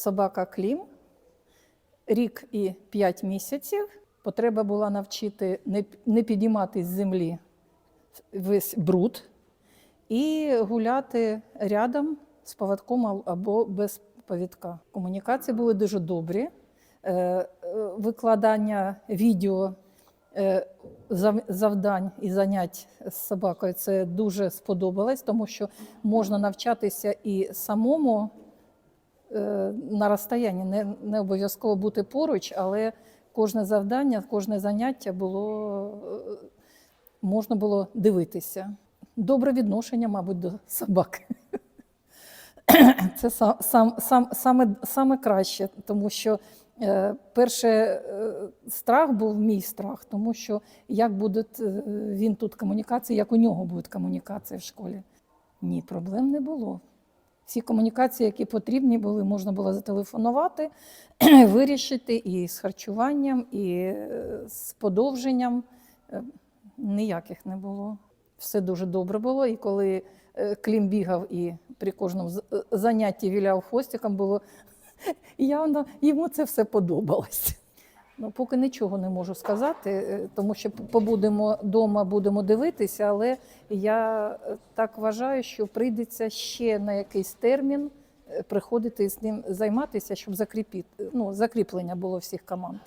собака Клім, рік і 5 місяців. Потреба була навчити не, підіймати з землі весь бруд і гуляти рядом з поводком або без повідка. Комунікації були дуже добрі. Е, е, Викладання відео е, завдань і занять з собакою це дуже сподобалось, тому що можна навчатися і самому на розстоянні, не, не обов'язково бути поруч, але кожне завдання, кожне заняття було е, можна було дивитися. Добре відношення, мабуть, до собаки. Це сам, сам, сам, саме, саме краще, тому що е, перше е, страх був мій страх, тому що як буде е, він тут комунікації, як у нього будуть комунікації в школі. Ні, проблем не було. Всі комунікації, які потрібні були, можна було зателефонувати, вирішити і з харчуванням, і е, з подовженням. Е, Ніяких не було. Все дуже добре було. І коли е, Клім бігав і при кожному занятті віляв хвостиком, було явно йому це все подобалось. Ну, поки нічого не можу сказати, е, тому що побудемо вдома, будемо дивитися, але я е, так вважаю, що прийдеться ще на якийсь термін е, приходити з ним займатися, щоб закріпити, ну, закріплення було всіх команд.